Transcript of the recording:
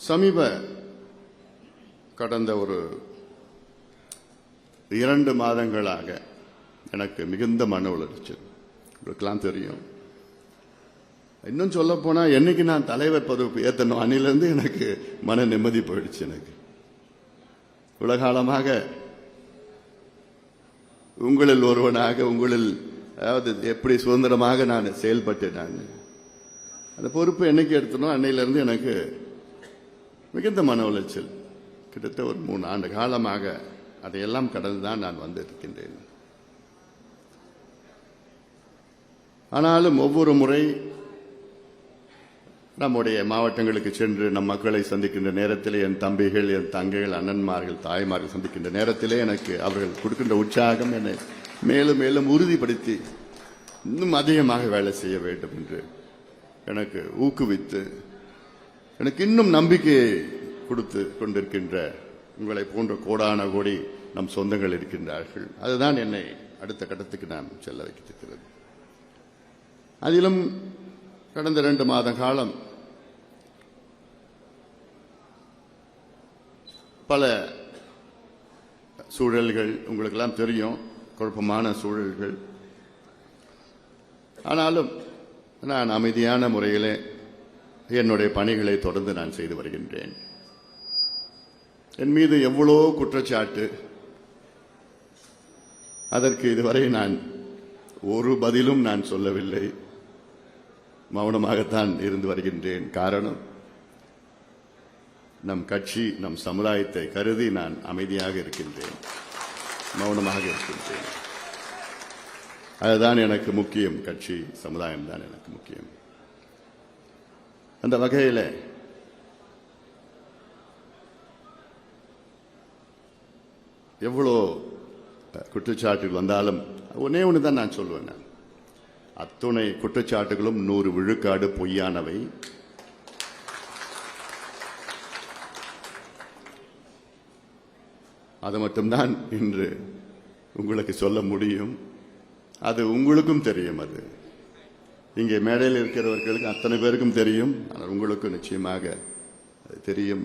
சமீப கடந்த ஒரு இரண்டு மாதங்களாக எனக்கு மிகுந்த மன உளைச்சல் உங்களுக்கெல்லாம் தெரியும். இன்னும் சொல்ல போனால் என்னைக்கு நான் தலைவர் பதவி ஏற்றணும் அன்னிலிருந்து எனக்கு மன நிம்மதி போயிடுச்சு எனக்கு. உலகாலமாக உங்களில் ஒருவனாக உங்களில் அதாவது எப்படி சுதந்திரமாக நான் செயல்பட்டேன் நான். அந்த பொறுப்பு என்னைக்கு எடுத்தனோ அன்னையிலிருந்து எனக்கு மிகுந்த மன உளைச்சல். கிட்டத்தட்ட ஒரு மூணு ஆண்டு காலமாக அதையெல்லாம் கடந்து தான் நான் வந்திருக்கின்றேன். ஆனாலும் ஒவ்வொரு முறை நம்முடைய மாவட்டங்களுக்கு சென்று நம் மக்களை சந்திக்கின்ற நேரத்திலே என் தம்பிகள் என் தங்கைகள் அண்ணன்மார்கள் தாய்மார்கள் சந்திக்கின்ற நேரத்திலே எனக்கு அவர்கள் கொடுக்கின்ற உற்சாகம் என்னை மேலும் மேலும் உறுதிப்படுத்தி இன்னும் அதிகமாக வேலை செய்ய வேண்டும் என்று எனக்கு ஊக்குவித்து எனக்கு இன்னும் நம்பிக்கையை கொடுத்து கொண்டிருக்கின்ற உங்களை போன்ற கோடான கோடி நம் சொந்தங்கள் இருக்கின்றார்கள். அதுதான் என்னை அடுத்த கட்டத்துக்கு நான் செல்ல வைத்திருக்கிறது. அதிலும் கடந்த ரெண்டு மாத காலம் பல சூழல்கள் உங்களுக்கெல்லாம் தெரியும் குழப்பமான சூழல்கள். ஆனாலும் நான் அமைதியான முறையிலே என்னுடைய பணிகளை தொடர்ந்து நான் செய்து வருகின்றேன். என் மீது எவ்வளோ குற்றச்சாட்டு. அதற்கு இதுவரை நான் ஒரு பதிலும் நான் சொல்லவில்லை. மௌனமாகத்தான் இருந்து வருகின்றேன். காரணம் நம் கட்சி நம் சமுதாயத்தை கருதி நான் அமைதியாக இருக்கின்றேன். மௌனமாக இருக்கின்றேன். அதுதான் எனக்கு முக்கியம். கட்சி சமுதாயம் தான் எனக்கு முக்கியம். அந்த வகையில். எவ்வளோ குற்றச்சாட்டுகள் வந்தாலும் ஒன்னே ஒன்று தான் நான் சொல்லுவேன் நான். அத்துணை குற்றச்சாட்டுகளும் நூறு விழுக்காடு பொய்யானவை. அது மட்டும்தான் இன்று உங்களுக்கு சொல்ல முடியும். அது உங்களுக்கும் தெரியும் அது. இங்கே மேடையில் இருக்கிறவர்களுக்கு அத்தனை பேருக்கும் தெரியும். ஆனால் உங்களுக்கு நிச்சயமாக அது தெரியும்.